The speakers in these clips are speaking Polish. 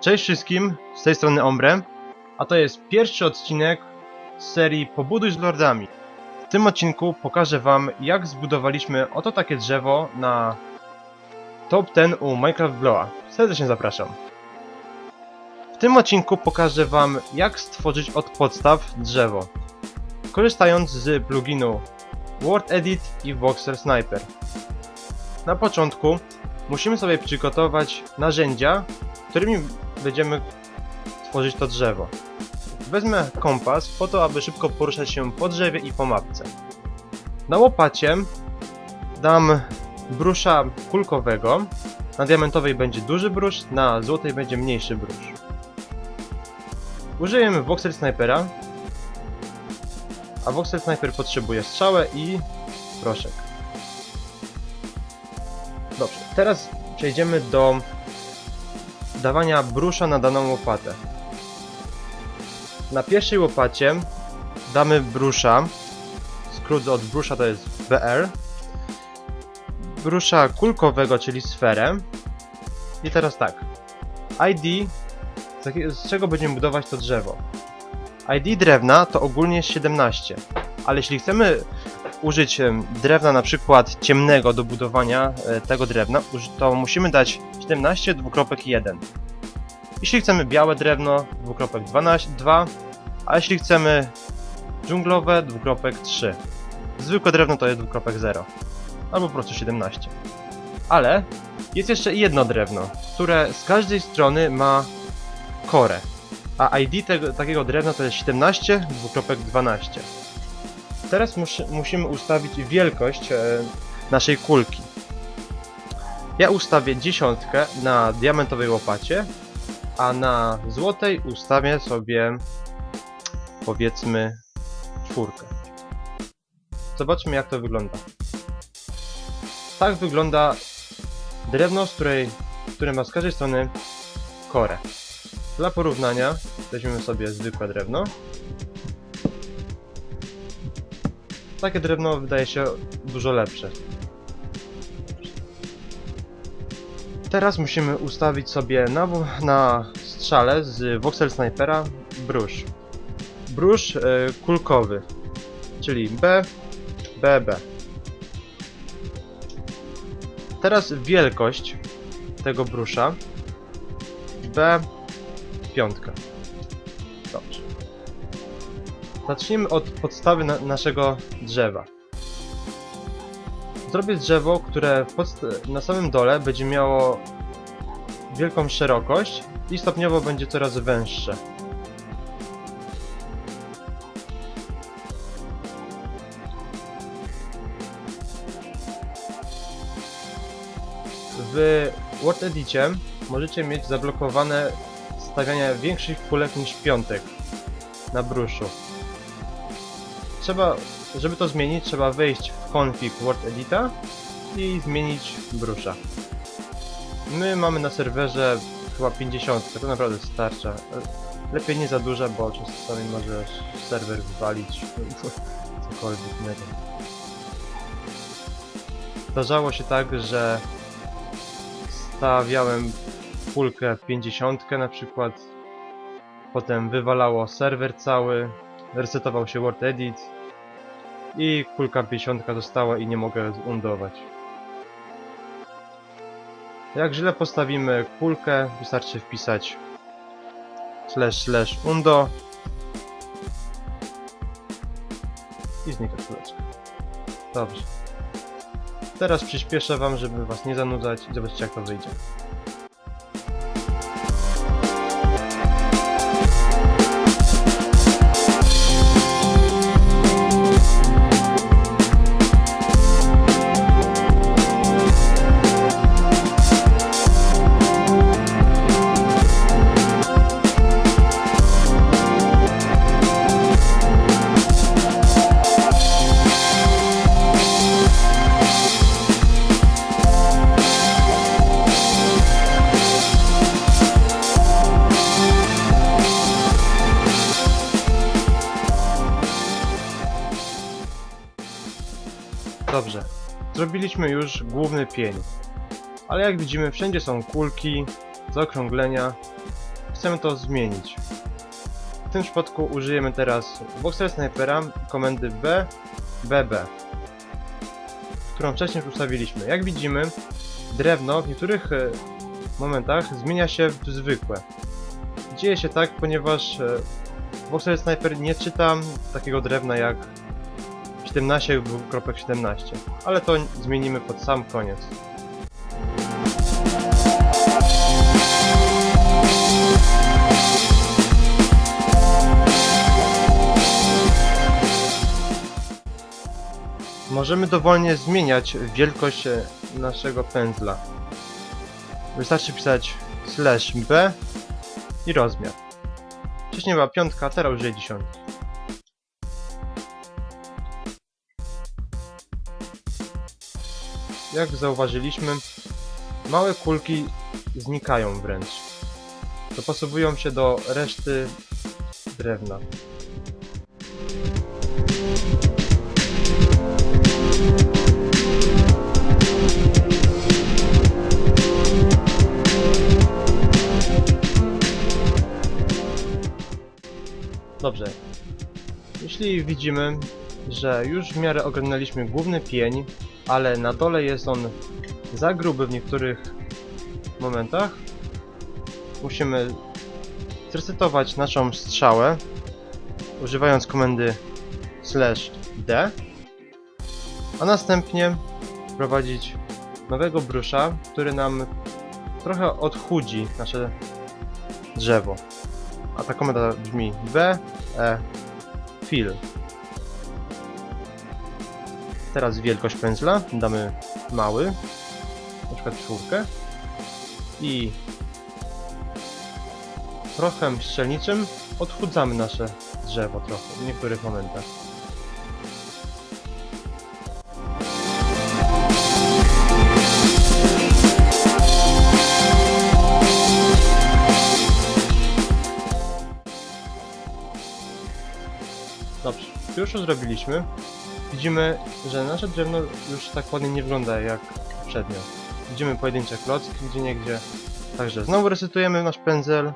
Cześć wszystkim, z tej strony Ombre, a to jest pierwszy odcinek z serii Pobuduj z Lordami. W tym odcinku pokażę wam jak zbudowaliśmy oto takie drzewo na top 10 u Minecraft Blowa. Serdecznie zapraszam. W tym odcinku pokażę wam jak stworzyć od podstaw drzewo, korzystając z pluginu Word Edit i Voxel Sniper. Na początku musimy sobie przygotować narzędzia, którymi będziemy tworzyć to drzewo. Wezmę kompas po to, aby szybko poruszać się po drzewie i po mapce. Na łopacie dam brusza kulkowego. Na diamentowej będzie duży brusz, na złotej będzie mniejszy brusz. Użyjemy Voxel Snipera, a Voxel Sniper potrzebuje strzałę i proszek. Dobrze, teraz przejdziemy do dawania brusza na daną łopatę. Na pierwszej łopacie damy brusza, skrót od brusza to jest BR, brusza kulkowego, czyli sferę. I teraz tak, ID, z, czego będziemy budować to drzewo? ID drewna to ogólnie jest 17, ale jeśli chcemy użyć drewna na przykład ciemnego do budowania e, tego drewna, to musimy dać 17 dwukropek 1. Jeśli chcemy białe drewno, dwukropek 12, 2, a jeśli chcemy dżunglowe, dwukropek 3. Zwykłe drewno to jest dwukropek 0, albo po prostu 17. Ale jest jeszcze jedno drewno, które z każdej strony ma korę, a ID tego, takiego drewna to jest 17 dwukropek 12. Teraz muszy, musimy ustawić wielkość e, naszej kulki. Ja ustawię dziesiątkę na diamentowej łopacie, a na złotej ustawię sobie powiedzmy czwórkę. Zobaczmy jak to wygląda. Tak wygląda drewno, z której, które ma z każdej strony korę. Dla porównania weźmiemy sobie zwykłe drewno. Takie drewno wydaje się dużo lepsze. Teraz musimy ustawić sobie na, na strzale z Voxel Snipera brusz. Brusz e, kulkowy, czyli B, B, B. Teraz wielkość tego brusza B piątka. Zacznijmy od podstawy na naszego drzewa. Zrobię drzewo, które na samym dole będzie miało wielką szerokość i stopniowo będzie coraz węższe. W Word Edicie możecie mieć zablokowane stawiania większych kulek niż piątek na bruszu. Trzeba, żeby to zmienić, trzeba wejść w config Word Edita i zmienić brusza. My mamy na serwerze chyba 50, to naprawdę starcza. Lepiej nie za duże, bo czasami może serwer wywalić cokolwiek innego. Zdarzało się tak, że stawiałem kulkę 50 na przykład, potem wywalało serwer cały, resetował się Word Edit i kulka 50 została i nie mogę zundować. Jak źle postawimy kulkę, wystarczy wpisać slash slash undo i znika kuleczka. Dobrze. Teraz przyspieszę wam, żeby was nie zanudzać i zobaczcie jak to wyjdzie. Zrobiliśmy już główny pień. Ale jak widzimy, wszędzie są kulki, zaokrąglenia chcemy to zmienić. W tym przypadku użyjemy teraz Voxel Snipera komendy B, BB, którą wcześniej ustawiliśmy. Jak widzimy, drewno w niektórych e, momentach zmienia się w zwykłe. Dzieje się tak, ponieważ e, Voxel Sniper nie czyta takiego drewna jak 17.17, ale to zmienimy pod sam koniec. Możemy dowolnie zmieniać wielkość e, naszego pędzla. Wystarczy pisać slash b i rozmiar. Wcześniej była piątka, teraz użyję dziesiątki. Jak zauważyliśmy, małe kulki znikają wręcz. Dopasowują się do reszty drewna. Dobrze. Jeśli widzimy, że już w miarę ogarnęliśmy główny pień, ale na dole jest on za gruby w niektórych momentach, musimy zresetować naszą strzałę używając komendy slash d, a następnie wprowadzić nowego brusza, który nam trochę odchudzi nasze drzewo. A ta komenda brzmi B, E, fill. Teraz wielkość pędzla damy mały, na przykład czwórkę i prochem strzelniczym odchudzamy nasze drzewo trochę w niektórych momentach. Dobrze, już to zrobiliśmy. Widzimy, że nasze drewno już tak ładnie nie wygląda jak poprzednio. Widzimy pojedyncze klocki gdzie niegdzie. Także znowu resetujemy nasz pędzel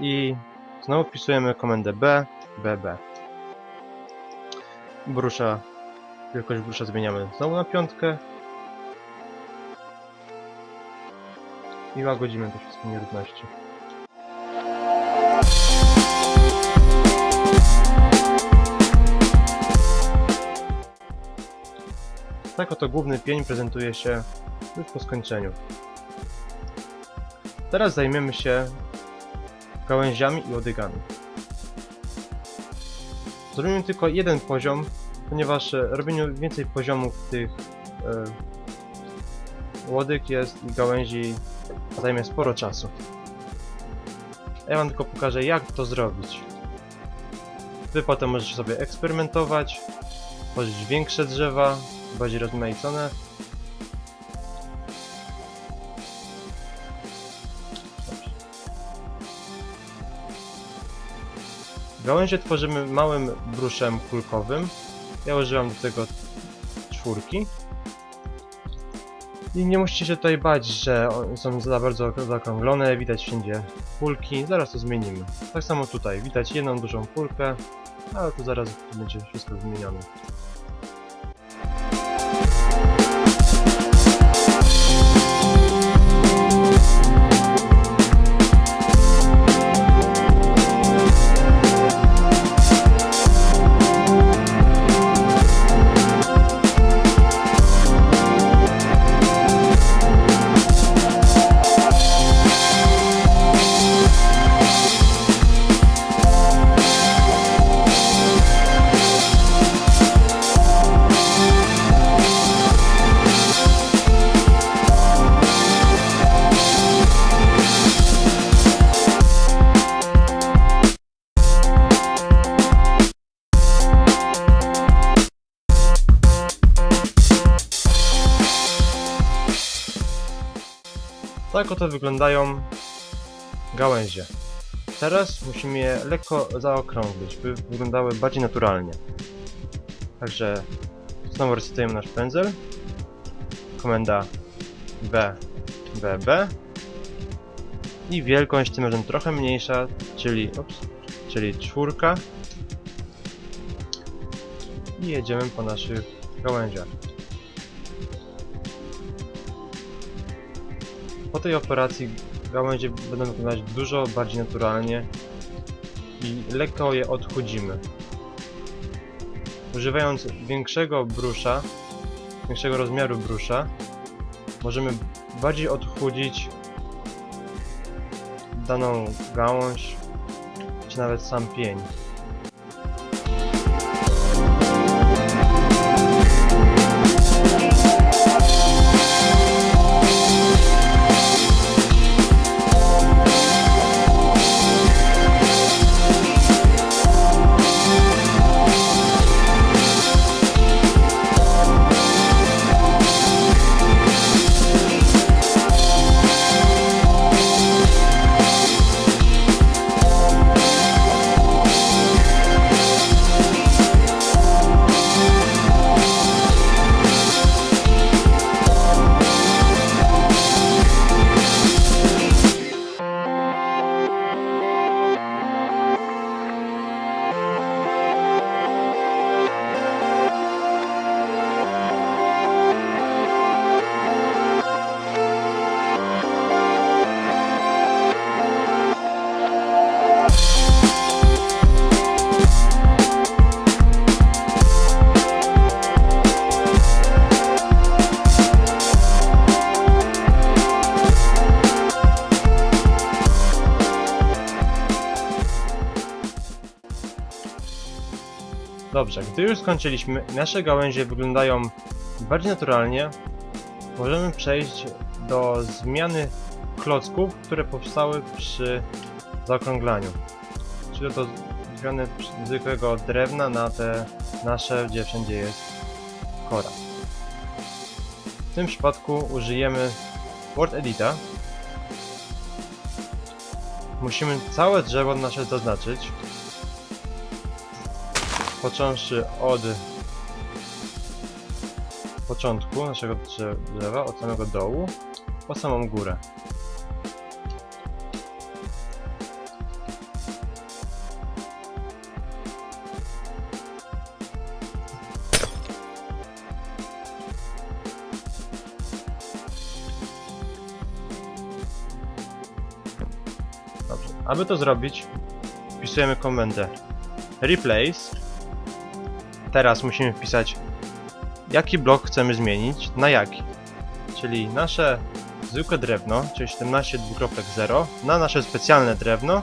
i znowu wpisujemy komendę B, BB. Brusza, wielkość brusza zmieniamy znowu na piątkę. I łagodzimy te wszystkie nierówności. Oto główny pień prezentuje się już po skończeniu. Teraz zajmiemy się gałęziami i łodygami. Zrobimy tylko jeden poziom, ponieważ e, robienie więcej poziomów tych e, łodyg jest i gałęzi zajmie sporo czasu. Ja wam tylko pokażę jak to zrobić. Wy potem możecie sobie eksperymentować, tworzyć większe drzewa, bardziej rozmaicone. Gałęzie tworzymy małym bruszem kulkowym. Ja używam do tego czwórki. I nie musicie się tutaj bać, że są za bardzo zaokrąglone, widać wszędzie kulki. Zaraz to zmienimy. Tak samo tutaj, widać jedną dużą kulkę, ale tu zaraz będzie wszystko zmienione. Oto wyglądają gałęzie. Teraz musimy je lekko zaokrąglić, by wyglądały bardziej naturalnie. Także znowu resetujemy nasz pędzel. Komenda B, B, B. I wielkość tym razem trochę mniejsza, czyli, ups, czyli czwórka. I jedziemy po naszych gałęziach. Po tej operacji gałęzie będą wyglądać dużo bardziej naturalnie i lekko je odchudzimy. Używając większego brusza, większego rozmiaru brusza, możemy bardziej odchudzić daną gałąź, czy nawet sam pień. Dobrze, gdy już skończyliśmy nasze gałęzie wyglądają bardziej naturalnie, możemy przejść do zmiany klocków, które powstały przy zaokrąglaniu. Czyli do zmiany zwykłego drewna na te nasze, gdzie wszędzie jest kora. W tym przypadku użyjemy Word Edita. Musimy całe drzewo nasze zaznaczyć począwszy od początku naszego drze- drzewa, od samego dołu, po samą górę. Aby to zrobić, wpisujemy komendę replace Teraz musimy wpisać jaki blok chcemy zmienić na jaki. Czyli nasze zwykłe drewno, czyli 17 2.0 na nasze specjalne drewno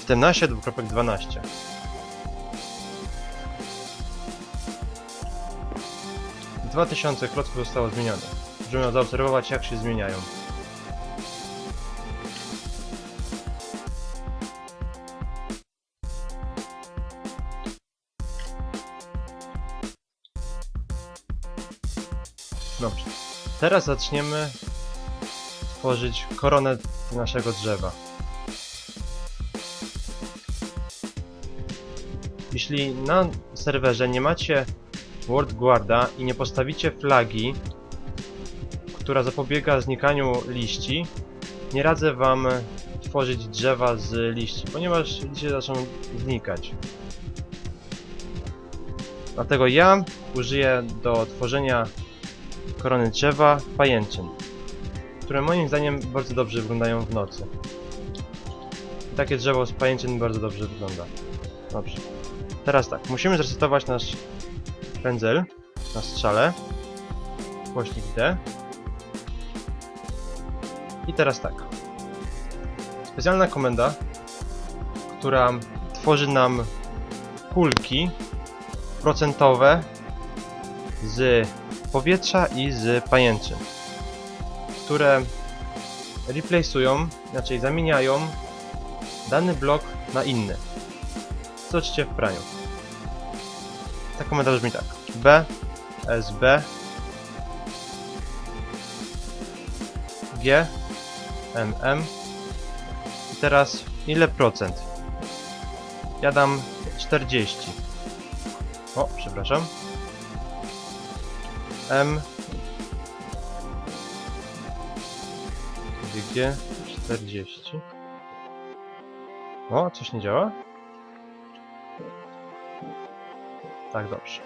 17 2.12. Dwa tysiące klocków zostało zmienione. Możemy zaobserwować jak się zmieniają. Dobrze. Teraz zaczniemy tworzyć koronę naszego drzewa. Jeśli na serwerze nie macie WordGuarda i nie postawicie flagi, która zapobiega znikaniu liści, nie radzę wam tworzyć drzewa z liści, ponieważ liście zaczną znikać. Dlatego ja użyję do tworzenia korony drzewa pajęczyn, które moim zdaniem bardzo dobrze wyglądają w nocy. Takie drzewo z pajęczyn bardzo dobrze wygląda. Dobrze. Teraz tak, musimy zresetować nasz pędzel na strzale. Głośnik D. I teraz tak. Specjalna komenda, która tworzy nam kulki procentowe z powietrza i z pajęczyn, które replace'ują, inaczej zamieniają dany blok na inny. Zobaczcie w praniu. Ta komenda brzmi tak. B, SB, G, MM. I teraz ile procent? Ja dam 40. O, przepraszam. M GG 40. O, coś nie działa? Tak, dobrze.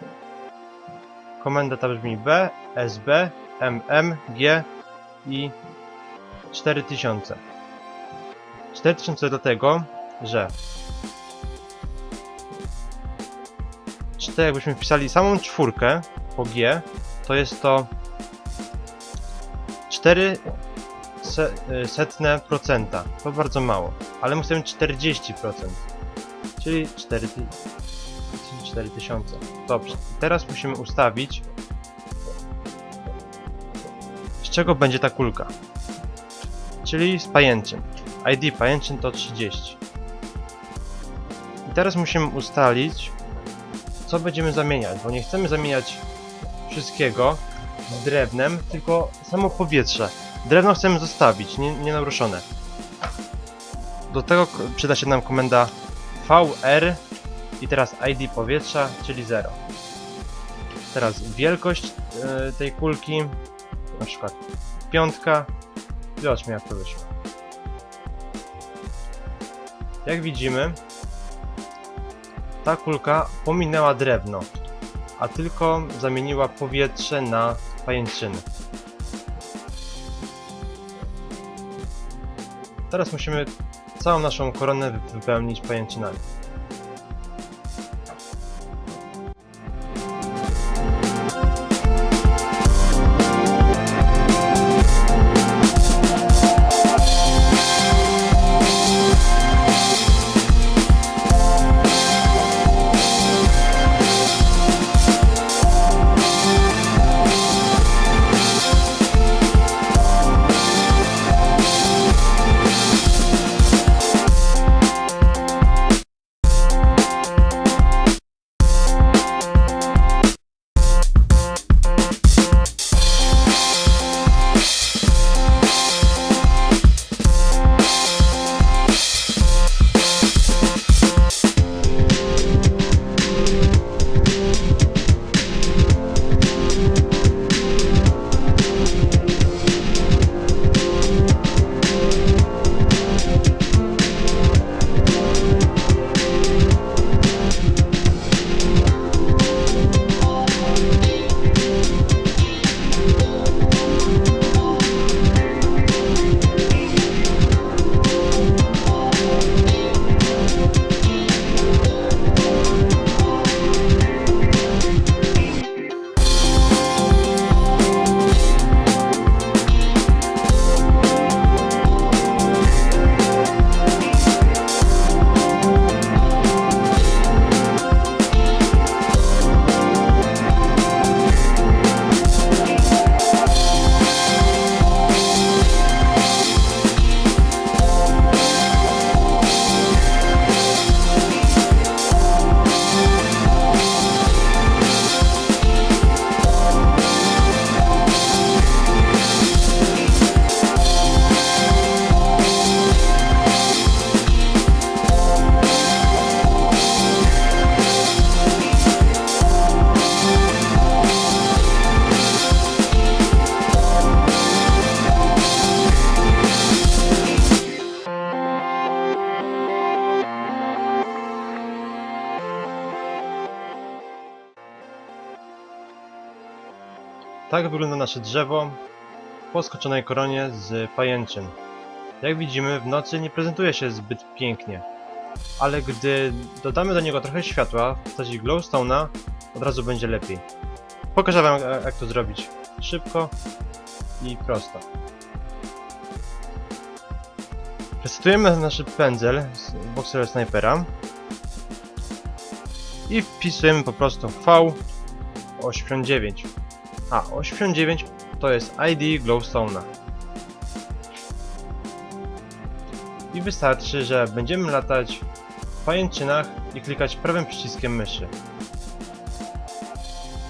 Komenda ta brzmi B, SB, MM, G i 4000. 4000 dlatego, że czy to jakbyśmy wpisali samą czwórkę po G, to jest to 4 se, y, setne procenta. To bardzo mało, ale musimy 40%, czyli 4 ty- 4000. Dobrze, teraz musimy ustawić z czego będzie ta kulka. Czyli z pajęczyn. ID pajęczyn to 30. I teraz musimy ustalić co będziemy zamieniać, bo nie chcemy zamieniać wszystkiego z drewnem, tylko samo powietrze. Drewno chcemy zostawić, nie, nienaruszone. Do tego przyda się nam komenda VR i teraz ID powietrza, czyli 0. Teraz wielkość e, tej kulki, na przykład piątka. Zobaczmy jak to wyszło. Jak widzimy, ta kulka pominęła drewno, a tylko zamieniła powietrze na pajęczyny. Teraz musimy całą naszą koronę wy- wypełnić pajęczynami. Tak wygląda nasze drzewo po skoczonej koronie z pajęczyn. Jak widzimy, w nocy nie prezentuje się zbyt pięknie, ale gdy dodamy do niego trochę światła w postaci glowstone'a, od razu będzie lepiej. Pokażę wam e, jak to zrobić szybko i prosto. Przesytujemy nasz pędzel z Boxer Snipera i wpisujemy po prostu V89. A, 89 to jest ID Glowstone'a. I wystarczy, że będziemy latać w pajęczynach i klikać prawym przyciskiem myszy.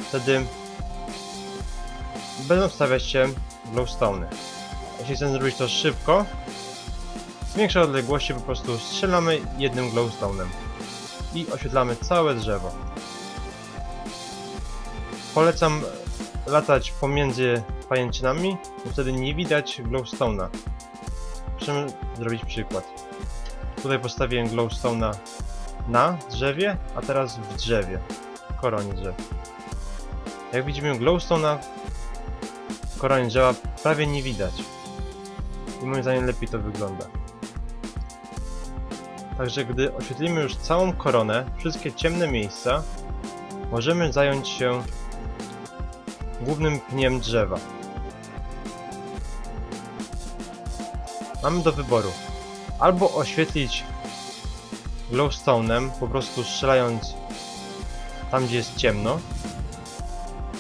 Wtedy będą stawiać się glowstone'y. Jeśli chcemy zrobić to szybko, z większej odległości po prostu strzelamy jednym glowstone'em i oświetlamy całe drzewo. Polecam latać pomiędzy pajęczynami, bo wtedy nie widać glowstone'a. Musimy zrobić przykład. Tutaj postawiłem glowstone'a na drzewie, a teraz w drzewie. W koronie drzewa. Jak widzimy glowstone'a w koronie drzewa prawie nie widać. I moim zdaniem lepiej to wygląda. Także gdy oświetlimy już całą koronę, wszystkie ciemne miejsca, możemy zająć się głównym pniem drzewa. Mamy do wyboru albo oświetlić glowstone'em, po prostu strzelając tam gdzie jest ciemno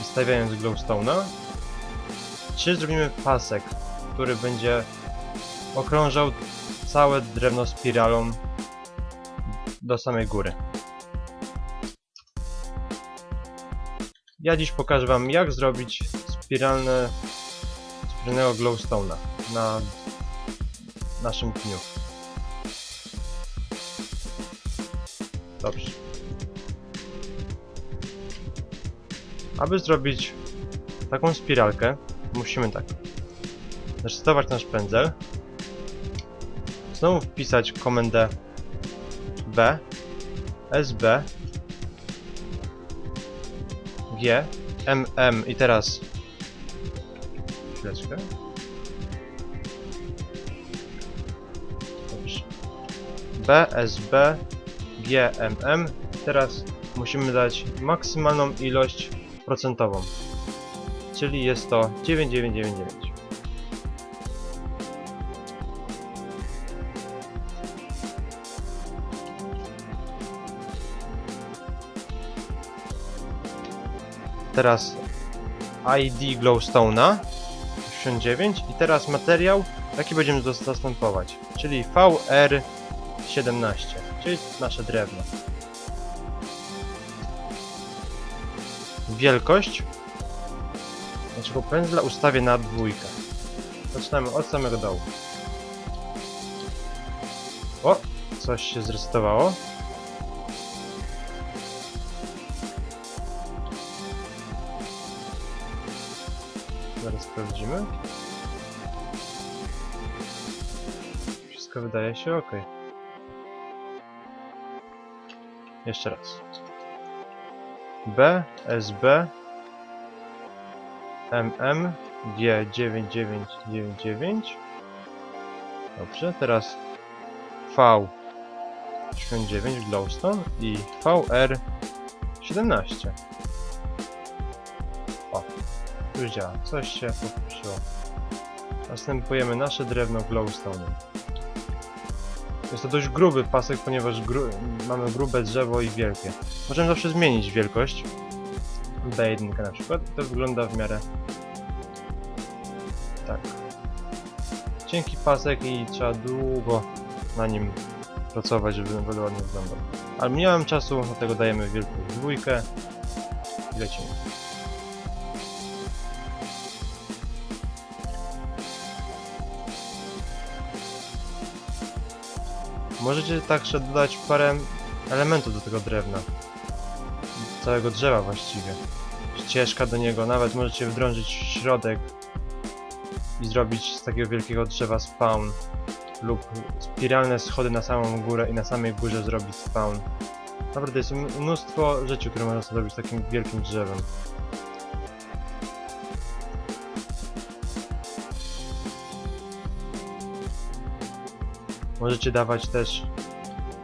i stawiając glowstone'a, czy zrobimy pasek, który będzie okrążał całe drewno spiralą do samej góry. Ja dziś pokażę wam jak zrobić spiralne, spiralnego glowstone'a na naszym pniu. Dobrze. Aby zrobić taką spiralkę, musimy tak. Zresetować nasz pędzel. Znowu wpisać komendę B, SB, G, MM i teraz chwileczkę. Dobrze. B, SB, G, MM. Teraz musimy dać maksymalną ilość procentową. Czyli jest to 9999. Teraz ID Glowstone'a 89 i teraz materiał jaki będziemy zas- zastępować, czyli VR17, czyli nasze drewno. Wielkość naszego pędzla ustawię na dwójkę. Zaczynamy od samego dołu. O! Coś się zresetowało. Sprawdzimy. Wszystko wydaje się ok. Jeszcze raz. B, SB, MM, G9999. Dobrze, teraz V 89 Glowstone i VR 17. Działa. Coś się poprosiło. Następujemy nasze drewno Glowstone. Jest to dość gruby pasek, ponieważ gru mamy grube drzewo i wielkie. Możemy zawsze zmienić wielkość. B1 na przykład. To wygląda w miarę tak. Cienki pasek i trzeba długo na nim pracować, żeby ładnie wyglądał. Ale nie mam czasu, dlatego dajemy wielką dwójkę i lecimy. Możecie także dodać parę elementów do tego drewna. Całego drzewa właściwie. Ścieżka do niego, nawet możecie wdrążyć środek i zrobić z takiego wielkiego drzewa spawn lub spiralne schody na samą górę i na samej górze zrobić spawn. Naprawdę jest mnóstwo rzeczy, które można zrobić z takim wielkim drzewem. Możecie dawać też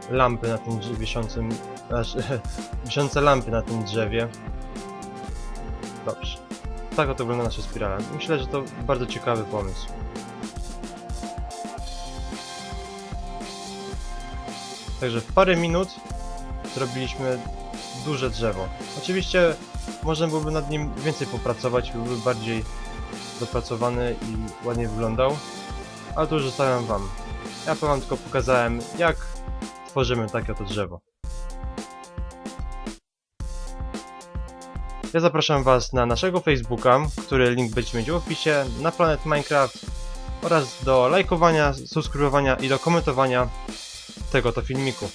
lampy na tym wiszącym, znaczy, wiszące lampy na tym drzewie. Dobrze. Tak oto wygląda nasza spirala. Myślę, że to bardzo ciekawy pomysł. Także w parę minut zrobiliśmy duże drzewo. Oczywiście można byłoby nad nim więcej popracować, byłby bardziej dopracowany i ładnie wyglądał, ale to już zostawiam wam. Ja wam tylko pokazałem, jak tworzymy takie oto drzewo. Ja zapraszam was na naszego Facebooka, który link będziecie mieć w opisie, na Planet Minecraft oraz do lajkowania, subskrybowania i do komentowania tego to filmiku.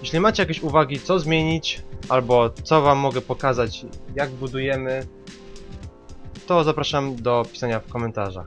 Jeśli macie jakieś uwagi, co zmienić, albo co wam mogę pokazać, jak budujemy, to zapraszam do pisania w komentarzach.